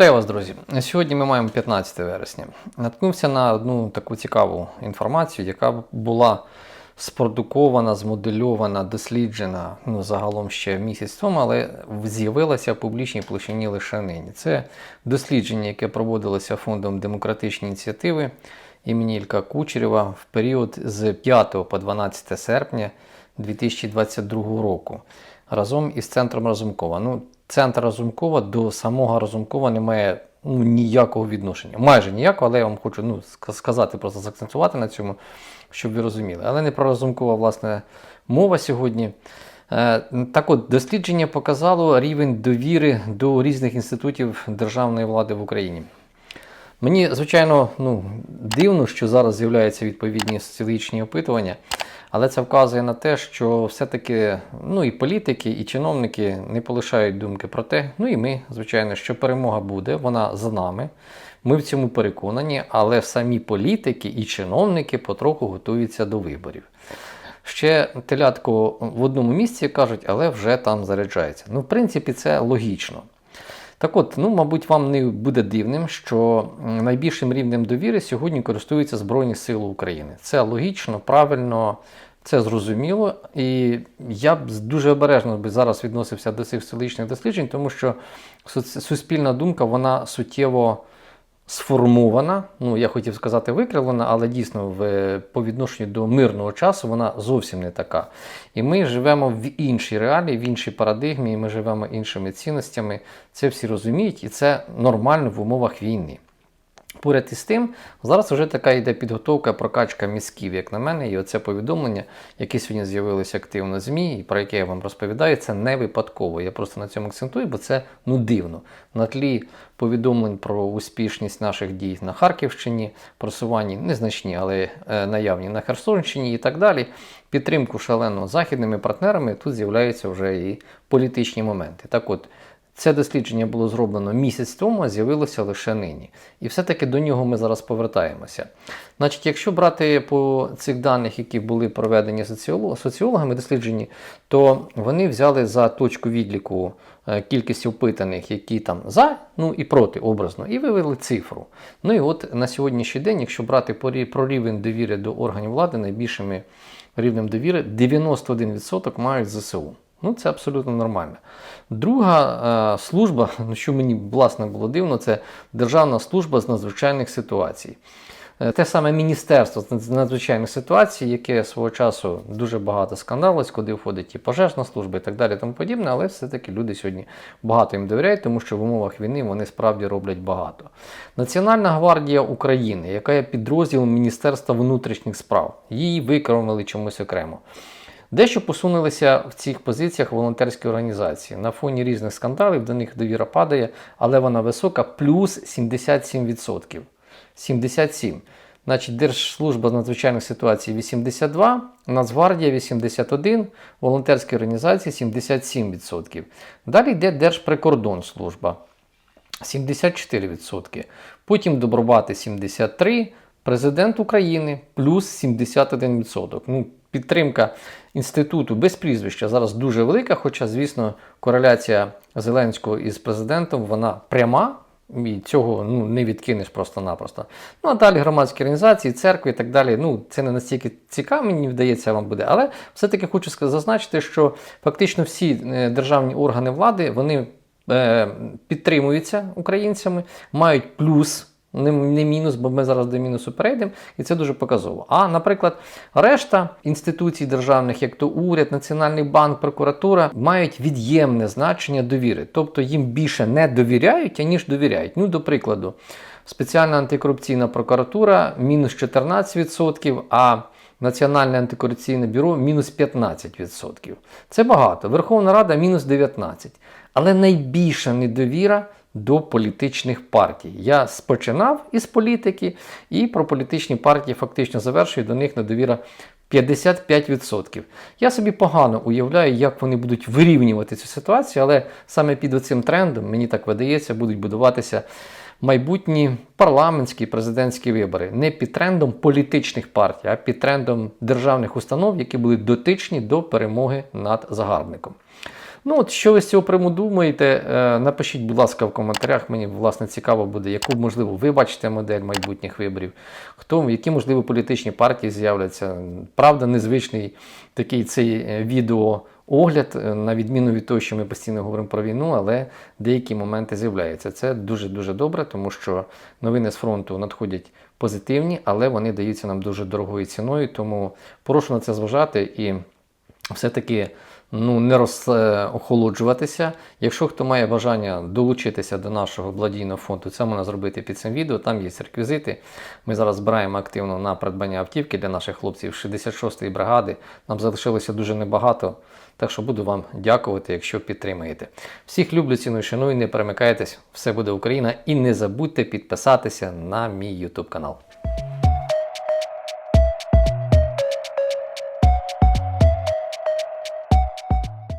Вітаю вас, друзі. Сьогодні ми маємо 15 вересня. Наткнувся на одну таку цікаву інформацію, яка була спродукована, змодельована, досліджена ну, загалом ще місяць тому, але з'явилася в публічній площині лише нині. Це дослідження, яке проводилося фондом демократичні ініціативи імені Ілька Кучерєва в період з 5 по 12 серпня 2022 року разом із центром Разумкова. Ну, центр Разумкова до самого Разумкова не має ну, ніякого відношення. Майже ніякого, але я вам хочу ну, сказати, просто заакцентувати на цьому, щоб ви розуміли. Але не про Разумкова, власне, мова сьогодні. Е, Так от, дослідження показало рівень довіри до різних інститутів державної влади в Україні. Мені, звичайно, ну, дивно, що зараз з'являються відповідні соціологічні опитування, але це вказує на те, що все-таки ну, і політики, і чиновники не полишають думки про те, ну і ми, звичайно, що перемога буде, вона за нами. Ми в цьому переконані, але самі політики і чиновники потроху готуються до виборів. Ще телятко в одному місці кажуть, але вже там заряджається. Ну, в принципі, це логічно. Так от, ну, мабуть, вам не буде дивним, що найбільшим рівнем довіри сьогодні користуються Збройні Сили України. Це логічно, правильно, це зрозуміло. І я б дуже обережно би зараз відносився до цих столичних досліджень, тому що суспільна думка вона суттєво сформована. Ну, я хотів сказати викривлена, але дійсно в, по відношенню до мирного часу вона зовсім не така. І ми живемо в іншій реалії, в іншій парадигмі, і ми живемо іншими цінностями. Це всі розуміють, і це нормально в умовах війни. Поряд із тим, зараз вже така йде підготовка, прокачка мізків, як на мене, і оце повідомлення, яке сьогодні з'явилося активно ЗМІ, і про яке я вам розповідаю, це не випадково. Я просто на цьому акцентую, бо це ну дивно. На тлі повідомлень про успішність наших дій на Харківщині, просуванні незначні, але е, наявні на Херсонщині і так далі. Підтримку шалено західними партнерами тут з'являються вже і політичні моменти. Так от. Це дослідження було зроблено місяць тому, а з'явилося лише нині. І все-таки до нього ми зараз повертаємося. Значить, якщо брати по цих даних, які були проведені соціологами досліджені, то вони взяли за точку відліку е, кількість опитаних, які там за, ну і проти образно, і вивели цифру. Ну і от на сьогоднішній день, якщо брати про рівень довіри до органів влади, найбільшими рівнем довіри 91% мають ЗСУ. Ну, це абсолютно нормально. Друга е, служба, що мені власне було дивно, це Державна служба з надзвичайних ситуацій. Е, Те саме Міністерство з надзвичайних ситуацій, яке свого часу дуже багато скандалилось, куди входить і пожежна служба, і так далі, тому подібне, але все-таки люди сьогодні багато їм довіряють, тому що в умовах війни вони справді роблять багато. Національна гвардія України, яка є підрозділом Міністерства внутрішніх справ, її викормили чомусь окремо. Дещо посунулися в цих позиціях волонтерські організації. На фоні різних скандалів до них довіра падає, але вона висока, плюс 77%. 77. Значить, Держслужба з надзвичайних ситуацій 82, Нацгвардія 81, волонтерські організації 77%. Далі йде Держприкордонслужба 74%. Потім Добробати 73%, Президент України плюс 71%. Ну, підтримка інституту без прізвища зараз дуже велика, хоча, звісно, кореляція Зеленського із президентом вона пряма. І цього ну, не відкинеш просто-напросто. Ну, а далі громадські організації, церкви і так далі. Ну, це не настільки цікаво, мені вдається вам буде. Але все-таки хочу зазначити, що фактично всі е, державні органи влади вони е, підтримуються українцями, мають плюс. Не, не мінус, бо ми зараз до мінусу перейдемо, і це дуже показово. А, наприклад, решта інституцій державних, як то уряд, Національний банк, прокуратура, мають від'ємне значення довіри. Тобто їм більше не довіряють, аніж довіряють. Ну, до прикладу, спеціальна антикорупційна прокуратура мінус 14%, а Національне антикорупційне бюро мінус 15%. Це багато. Верховна Рада мінус 19%. Але найбільша недовіра до політичних партій. Я спочинав із політики, і про політичні партії фактично завершую до них недовіра 55%. Я собі погано уявляю, як вони будуть вирівнювати цю ситуацію, але саме під оцим трендом, мені так видається, будуть будуватися майбутні парламентські і президентські вибори. Не під трендом політичних партій, а під трендом державних установ, які були дотичні до перемоги над загарбником. Ну, от що ви з цього приводу думаєте? Е, Напишіть, будь ласка, в коментарях. Мені власне цікаво буде, яку можливо ви бачите модель майбутніх виборів, хто які можливо політичні партії з'являться. Правда, незвичний такий цей е, відео. Огляд, е, на відміну від того, що ми постійно говоримо про війну, але деякі моменти з'являються. Це дуже дуже добре, тому що новини з фронту надходять позитивні, але вони даються нам дуже дорогою ціною. Тому прошу на це зважати і все-таки ну, не розохолоджуватися. Якщо хто має бажання долучитися до нашого благодійного фонду, це можна зробити під цим відео. Там є реквізити. Ми зараз збираємо активно на придбання автівки для наших хлопців 66-ї бригади. Нам залишилося дуже небагато. Так що буду вам дякувати, якщо підтримаєте. Всіх люблю, ціную, шаную, не перемикайтесь, все буде Україна. І не забудьте підписатися на мій YouTube канал.